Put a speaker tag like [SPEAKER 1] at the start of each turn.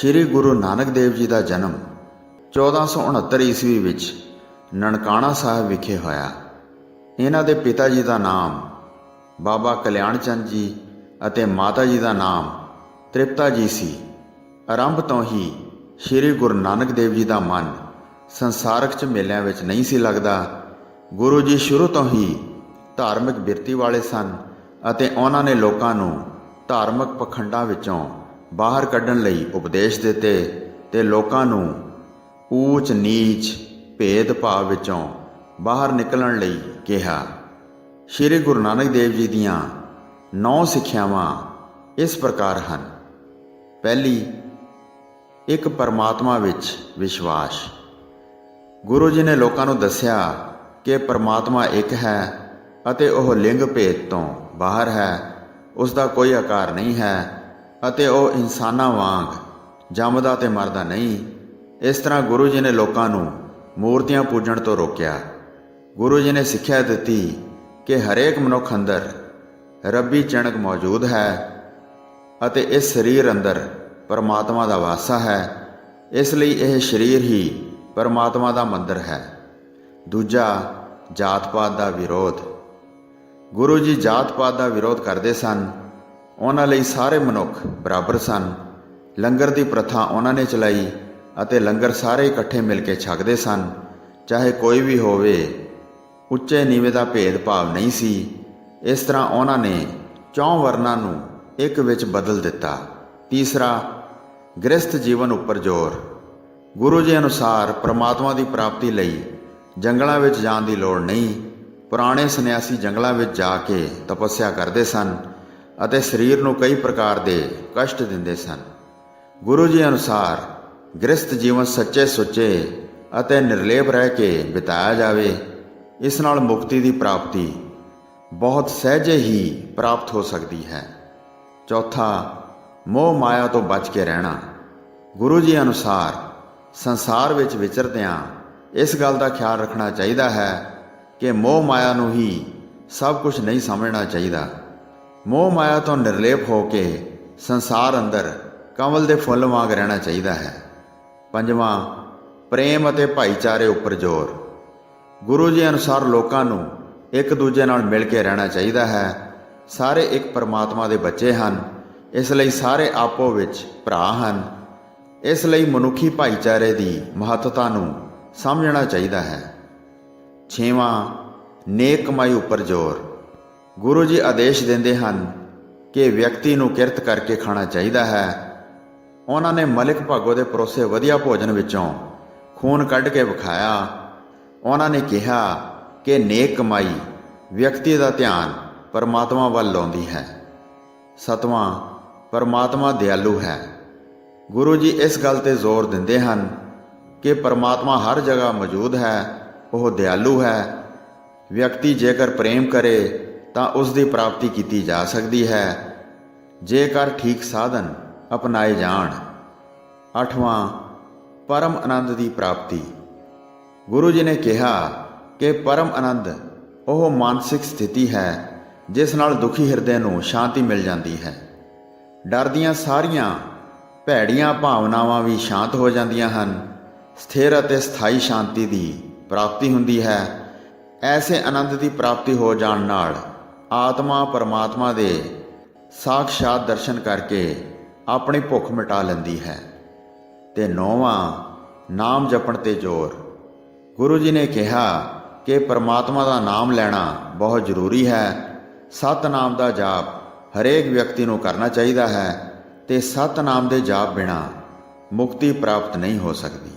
[SPEAKER 1] ਸ੍ਰੀ ਗੁਰੂ ਨਾਨਕ ਦੇਵ ਜੀ ਦਾ ਜਨਮ 1469 ਈਸਵੀ ਵਿੱਚ ਨਨਕਾਣਾ ਸਾਹਿਬ ਵਿਖੇ ਹੋਇਆ। ਇਹਨਾਂ ਦੇ ਪਿਤਾ ਜੀ ਦਾ ਨਾਮ ਬਾਬਾ ਕਲਿਆਣ ਚੰਦ ਜੀ ਅਤੇ ਮਾਤਾ ਜੀ ਦਾ ਨਾਮ ਤ੍ਰਿਪਤਾ ਜੀ ਸੀ। ਆਰੰਭ ਤੋਂ ਹੀ ਸ੍ਰੀ ਗੁਰੂ ਨਾਨਕ ਦੇਵ ਜੀ ਦਾ ਮਨ ਸੰਸਾਰਕ ਚ ਮੇਲਿਆਂ ਵਿੱਚ ਨਹੀਂ ਸੀ ਲੱਗਦਾ। ਗੁਰੂ ਜੀ ਸ਼ੁਰੂ ਤੋਂ ਹੀ ਧਾਰਮਿਕ ਬਿਰਤੀ ਵਾਲੇ ਸਨ ਅਤੇ ਉਹਨਾਂ ਨੇ ਲੋਕਾਂ ਨੂੰ ਧਾਰਮਿਕ ਪਖੰਡਾਂ ਵਿੱਚੋਂ ਬਾਹਰ ਕੱਢਣ ਲਈ ਉਪਦੇਸ਼ ਦਿੱਤੇ ਤੇ ਲੋਕਾਂ ਨੂੰ ਊਚ ਨੀਚ ਭੇਦ ਭਾਵ ਵਿੱਚੋਂ ਬਾਹਰ ਨਿਕਲਣ ਲਈ ਕਿਹਾ। ਸ੍ਰੀ ਗੁਰੂ ਨਾਨਕ ਦੇਵ ਜੀ ਦੀਆਂ ਨੌ ਸਿੱਖਿਆਵਾਂ ਇਸ ਪ੍ਰਕਾਰ ਹਨ। ਪਹਿਲੀ, ਇੱਕ ਪਰਮਾਤਮਾ ਵਿੱਚ ਵਿਸ਼ਵਾਸ। ਗੁਰੂ ਜੀ ਨੇ ਲੋਕਾਂ ਨੂੰ ਦੱਸਿਆ ਕਿ ਪਰਮਾਤਮਾ ਇੱਕ ਹੈ ਅਤੇ ਉਹ ਲਿੰਗ ਭੇਦ ਤੋਂ ਬਾਹਰ ਹੈ ਉਸ ਦਾ ਕੋਈ ਆਕਾਰ ਨਹੀਂ ਹੈ ਅਤੇ ਉਹ ਇਨਸਾਨਾਂ ਵਾਂਗ ਜੰਮਦਾ ਤੇ ਮਰਦਾ ਨਹੀਂ। ਇਸ ਤਰ੍ਹਾਂ ਗੁਰੂ ਜੀ ਨੇ ਲੋਕਾਂ ਨੂੰ ਮੂਰਤੀਆਂ ਪੂਜਣ ਤੋਂ ਰੋਕਿਆ। ਗੁਰੂ ਜੀ ਨੇ ਸਿੱਖਿਆ ਦਿੱਤੀ ਕਿ ਹਰੇਕ ਮਨੁੱਖ ਅੰਦਰ ਰੱਬੀ ਚਣਕ ਮੌਜੂਦ ਹੈ ਅਤੇ ਇਸ ਸਰੀਰ ਅੰਦਰ ਪਰਮਾਤਮਾ ਦਾ ਵਾਸਾ ਹੈ। ਇਸ ਲਈ ਇਹ ਸਰੀਰ ਹੀ ਪਰਮਾਤਮਾ ਦਾ ਮੰਦਰ ਹੈ। ਦੂਜਾ ਜਾਤ ਪਾਤ ਦਾ ਵਿਰੋਧ। ਗੁਰੂ ਜੀ ਜਾਤ ਪਾਤ ਦਾ ਵਿਰੋਧ ਕਰਦੇ ਸਨ ਉਹਨਾਂ ਲਈ ਸਾਰੇ ਮਨੁੱਖ ਬਰਾਬਰ ਸਨ। ਲੰਗਰ ਦੀ ਪ੍ਰਥਾ ਉਹਨਾਂ ਨੇ ਚਲਾਈ ਅਤੇ ਲੰਗਰ ਸਾਰੇ ਇਕੱਠੇ ਮਿਲ ਕੇ ਛਕਦੇ ਸਨ। ਚਾਹੇ ਕੋਈ ਵੀ ਹੋਵੇ, ਉੱਚੇ ਨੀਵੇਂ ਦਾ ਭੇਦਭਾਵ ਨਹੀਂ ਸੀ। ਇਸ ਤਰ੍ਹਾਂ ਉਹਨਾਂ ਨੇ ਚੌਂ ਵਰਨਾਂ ਨੂੰ ਇੱਕ ਵਿੱਚ ਬਦਲ ਦਿੱਤਾ। ਤੀਸਰਾ, ਗ੍ਰਸਥ ਜੀਵਨ ਉੱਪਰ ਜ਼ੋਰ। ਗੁਰੂ ਜੀ ਅਨੁਸਾਰ ਪ੍ਰਮਾਤਮਾ ਦੀ ਪ੍ਰਾਪਤੀ ਲਈ ਜੰਗਲਾਂ ਵਿੱਚ ਜਾਣ ਦੀ ਲੋੜ ਨਹੀਂ। ਪੁਰਾਣੇ ਸੰਨਿਆਸੀ ਜੰਗਲਾਂ ਵਿੱਚ ਜਾ ਕੇ ਤਪੱਸਿਆ ਕਰਦੇ ਸਨ। ਅਤੇ ਸਰੀਰ ਨੂੰ ਕਈ ਪ੍ਰਕਾਰ ਦੇ ਕਸ਼ਟ ਦਿੰਦੇ ਸਨ। ਗੁਰੂ ਜੀ ਅਨੁਸਾਰ ਗ੍ਰਸਥ ਜੀਵਨ ਸੱਚੇ ਸੁੱਚੇ ਅਤੇ ਨਿਰਲੇਪ ਰਹਿ ਕੇ ਬਿਤਾਇਆ ਜਾਵੇ, ਇਸ ਨਾਲ ਮੁਕਤੀ ਦੀ ਪ੍ਰਾਪਤੀ ਬਹੁਤ ਸਹਿਜੇ ਹੀ ਪ੍ਰਾਪਤ ਹੋ ਸਕਦੀ ਹੈ। ਚੌਥਾ, ਮੋਹ ਮਾਇਆ ਤੋਂ ਬਚ ਕੇ ਰਹਿਣਾ। ਗੁਰੂ ਜੀ ਅਨੁਸਾਰ ਸੰਸਾਰ ਵਿੱਚ ਵਿਚਰਦਿਆਂ ਇਸ ਗੱਲ ਦਾ ਖਿਆਲ ਰੱਖਣਾ ਚਾਹੀਦਾ ਹੈ ਕਿ ਮੋਹ ਮਾਇਆ ਨੂੰ ਹੀ ਸਭ ਕੁਝ ਨਹੀਂ ਸਮਝਣਾ ਚਾਹੀਦਾ। ਮੋਹ ਮਾਇਆ ਤੋਂ ਨਿਰਲੇਪ ਹੋ ਕੇ ਸੰਸਾਰ ਅੰਦਰ ਕਮਲ ਦੇ ਫੁੱਲ ਵਾਂਗ ਰਹਿਣਾ ਚਾਹੀਦਾ ਹੈ। ਪੰਜਵਾਂ, ਪ੍ਰੇਮ ਅਤੇ ਭਾਈਚਾਰੇ ਉੱਪਰ ਜ਼ੋਰ। ਗੁਰੂ ਜੀ ਅਨੁਸਾਰ ਲੋਕਾਂ ਨੂੰ ਇੱਕ ਦੂਜੇ ਨਾਲ ਮਿਲ ਕੇ ਰਹਿਣਾ ਚਾਹੀਦਾ ਹੈ। ਸਾਰੇ ਇੱਕ ਪਰਮਾਤਮਾ ਦੇ ਬੱਚੇ ਹਨ। ਇਸ ਲਈ ਸਾਰੇ ਆਪੋ ਵਿੱਚ ਭਰਾ ਹਨ। ਇਸ ਲਈ ਮਨੁੱਖੀ ਭਾਈਚਾਰੇ ਦੀ ਮਹੱਤਤਾ ਨੂੰ ਸਮਝਣਾ ਚਾਹੀਦਾ ਹੈ। ਛੇਵਾਂ, ਨੇਕ ਕਮਾਈ ਉੱਪਰ ਜ਼ੋਰ। ਗੁਰੂ ਜੀ ਆਦੇਸ਼ ਦਿੰਦੇ ਹਨ ਕਿ ਵਿਅਕਤੀ ਨੂੰ ਕਿਰਤ ਕਰਕੇ ਖਾਣਾ ਚਾਹੀਦਾ ਹੈ। ਉਹਨਾਂ ਨੇ ਮਲਿਕ ਭਾਗੋ ਦੇ ਪਰੋਸੇ ਵਧੀਆ ਭੋਜਨ ਵਿੱਚੋਂ ਖੂਨ ਕੱਢ ਕੇ ਵਿਖਾਇਆ। ਉਹਨਾਂ ਨੇ ਕਿਹਾ ਕਿ ਨੇਕ ਕਮਾਈ ਵਿਅਕਤੀ ਦਾ ਧਿਆਨ ਪਰਮਾਤਮਾ ਵੱਲ ਲਾਉਂਦੀ ਹੈ। ਸਤਵਾਂ, ਪਰਮਾਤਮਾ ਦਿਆਲੂ ਹੈ। ਗੁਰੂ ਜੀ ਇਸ ਗੱਲ ਤੇ ਜ਼ੋਰ ਦਿੰਦੇ ਹਨ ਕਿ ਪਰਮਾਤਮਾ ਹਰ ਜਗ੍ਹਾ ਮੌਜੂਦ ਹੈ, ਉਹ ਦਿਆਲੂ ਹੈ। ਵਿਅਕਤੀ ਜੇਕਰ ਪ੍ਰੇਮ ਕਰੇ ਤਾਂ ਉਸ ਦੀ ਪ੍ਰਾਪਤੀ ਕੀਤੀ ਜਾ ਸਕਦੀ ਹੈ। ਜੇਕਰ ਠੀਕ ਸਾਧਨ ਅਪਣਾਏ ਜਾਣ। ਅੱਠਵਾਂ, ਪਰਮ ਆਨੰਦ ਦੀ ਪ੍ਰਾਪਤੀ। ਗੁਰੂ ਜੀ ਨੇ ਕਿਹਾ ਕਿ ਪਰਮ ਆਨੰਦ ਉਹ ਮਾਨਸਿਕ ਸਥਿਤੀ ਹੈ, ਜਿਸ ਨਾਲ ਦੁਖੀ ਹਿਰਦੇ ਨੂੰ ਸ਼ਾਂਤੀ ਮਿਲ ਜਾਂਦੀ ਹੈ। ਡਰ ਦੀਆਂ ਸਾਰੀਆਂ ਭੈੜੀਆਂ ਭਾਵਨਾਵਾਂ ਵੀ ਸ਼ਾਂਤ ਹੋ ਜਾਂਦੀਆਂ ਹਨ। ਸਥਿਰ ਅਤੇ ਸਥਾਈ ਸ਼ਾਂਤੀ ਦੀ ਪ੍ਰਾਪਤੀ ਹੁੰਦੀ ਹੈ। ਐਸੇ ਆਨੰਦ ਦੀ ਪ੍ਰਾਪਤੀ ਹੋ ਜਾਣ ਨਾਲ ਆਤਮਾ ਪਰਮਾਤਮਾ ਦੇ ਸਾਖਸ਼ਾਤ ਦਰਸ਼ਨ ਕਰਕੇ ਆਪਣੀ ਭੁੱਖ ਮਿਟਾ ਲੈਂਦੀ ਹੈ। ਤੇ ਨੌਵਾਂ, ਨਾਮ ਜਪਣ ਤੇ ਜ਼ੋਰ। ਗੁਰੂ ਜੀ ਨੇ ਕਿਹਾ ਕਿ ਪਰਮਾਤਮਾ ਦਾ ਨਾਮ ਲੈਣਾ ਬਹੁਤ ਜ਼ਰੂਰੀ ਹੈ। ਸਤਨਾਮ ਦਾ ਜਾਪ ਹਰੇਕ ਵਿਅਕਤੀ ਨੂੰ ਕਰਨਾ ਚਾਹੀਦਾ ਹੈ ਤੇ ਸਤਨਾਮ ਦੇ ਜਾਪ ਬਿਨਾ ਮੁਕਤੀ ਪ੍ਰਾਪਤ ਨਹੀਂ ਹੋ ਸਕਦੀ।